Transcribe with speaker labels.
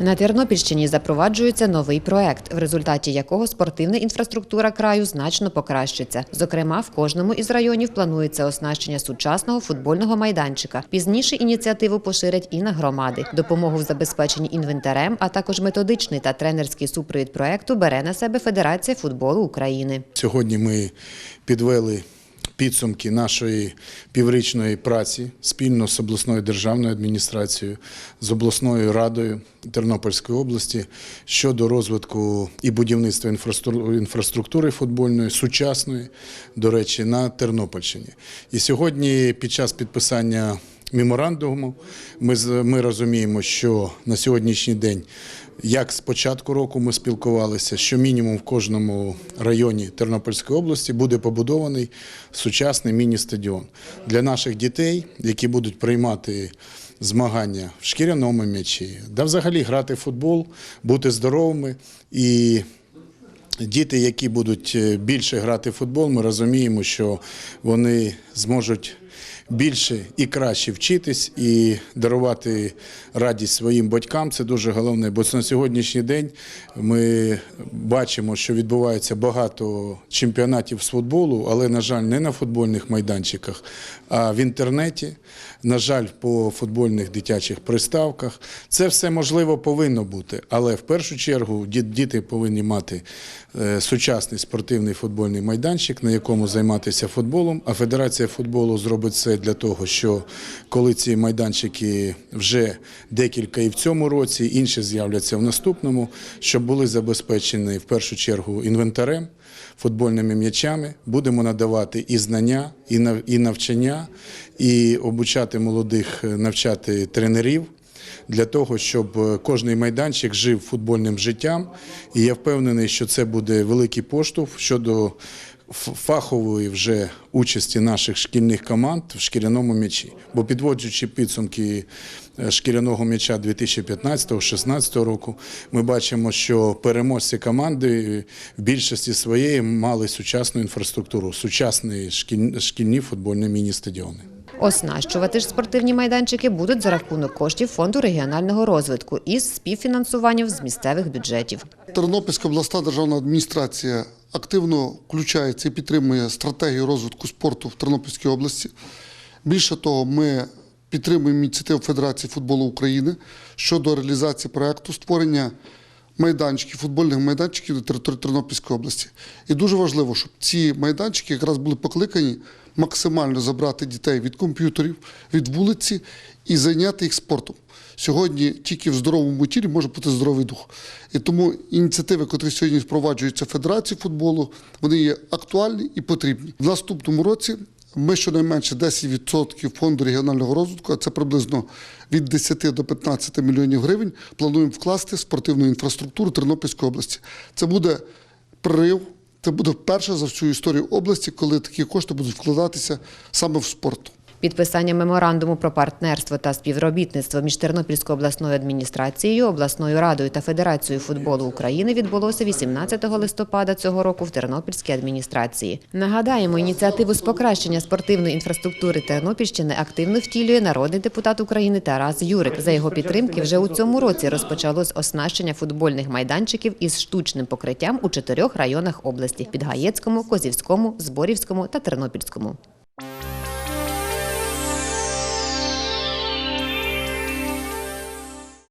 Speaker 1: На Тернопільщині запроваджується новий проект, в результаті якого спортивна інфраструктура краю значно покращиться. Зокрема, в кожному із районів планується оснащення сучасного футбольного майданчика. Пізніше ініціативу поширять і на громади. Допомогу в забезпеченні інвентарем, а також методичний та тренерський супровід проекту бере на себе Федерація футболу України.
Speaker 2: Сьогодні ми підвели підсумки нашої піврічної праці спільно з обласною державною адміністрацією, з обласною радою Тернопільської області щодо розвитку і будівництва інфраструктури- футбольної, сучасної, до речі, на Тернопільщині. І сьогодні, під час підписання меморандуму, ми, ми розуміємо, що на сьогоднішній день як з початку року ми спілкувалися, що мінімум в кожному районі Тернопільської області буде побудований сучасний міні-стадіон. Для наших дітей, які будуть приймати змагання в шкіряному м'ячі, да взагалі грати в футбол, бути здоровими. І Діти, які будуть е, більше грати в футбол, ми розуміємо, що вони зможуть більше і краще вчитись і дарувати радість своїм батькам. Це дуже головне. Бо на сьогоднішній день ми бачимо, що відбувається багато чемпіонатів з футболу, але, на жаль, не на футбольних майданчиках, а в інтернеті. На жаль, по футбольних дитячих приставках. Це все можливо повинно бути, але в першу чергу діти повинні мати е, сучасний спортивний футбольний майданчик, на якому займатися футболом. А Федерація футболу зробить все для того, що коли ці майданчики вже декілька і в цьому році, інші з'являться в наступному, щоб були забезпечені в першу чергу інвентарем футбольними м'ячами. Будемо надавати і знання, і навчання, і обучати молодих, е, навчати тренерів. Для того щоб е, кожний майданчик жив футбольним життям, і я впевнений, що це буде великий поштовх щодо фахової вже участі наших шкільних команд в шкіряному м'ячі. Бо підводжуючи підсумки е, шкіряного м'яча 2015-16 року, ми бачимо, що переможці команди в більшості своєї мали сучасну інфраструктуру, сучасні шкіль- шкільні футбольні міні-стадіони.
Speaker 1: Оснащувати ж спортивні майданчики будуть за рахунок коштів фонду регіонального розвитку із співфінансуванням з місцевих бюджетів.
Speaker 3: Тернопільська обласна державна адміністрація активно включається і підтримує стратегію розвитку спорту в Тернопільській області. Більше того, ми підтримуємо ініціативу Федерації футболу України щодо реалізації проекту створення майданчиків, футбольних майданчиків на території Тернопільської області. І дуже важливо, щоб ці майданчики якраз були покликані максимально забрати дітей від комп'ютерів, від вулиці і зайняти їх спортом. Сьогодні тільки в здоровому тілі може бути здоровий дух. І тому ініціативи, які сьогодні впроваджуються Федерацією футболу, вони є актуальні і потрібні. В наступному році ми щонайменше 10% фонду регіонального розвитку, а це приблизно від 10 до 15 мільйонів гривень, плануємо вкласти в спортивну інфраструктуру Тернопільської області. Це буде прорив, це буде вперше за всю історію області, коли такі кошти будуть вкладатися саме в спорт.
Speaker 1: Підписання меморандуму про партнерство та співробітництво між Тернопільською обласною адміністрацією, обласною радою та Федерацією футболу України відбулося 18 листопада цього року в Тернопільській адміністрації. Нагадаємо, ініціативу з покращення спортивної інфраструктури Тернопільщини активно втілює народний депутат України Тарас Юрик. За його підтримки вже у цьому році розпочалось оснащення футбольних майданчиків із штучним покриттям у чотирьох районах області: Підгаєцькому, Козівському, Зборівському та Тернопільському.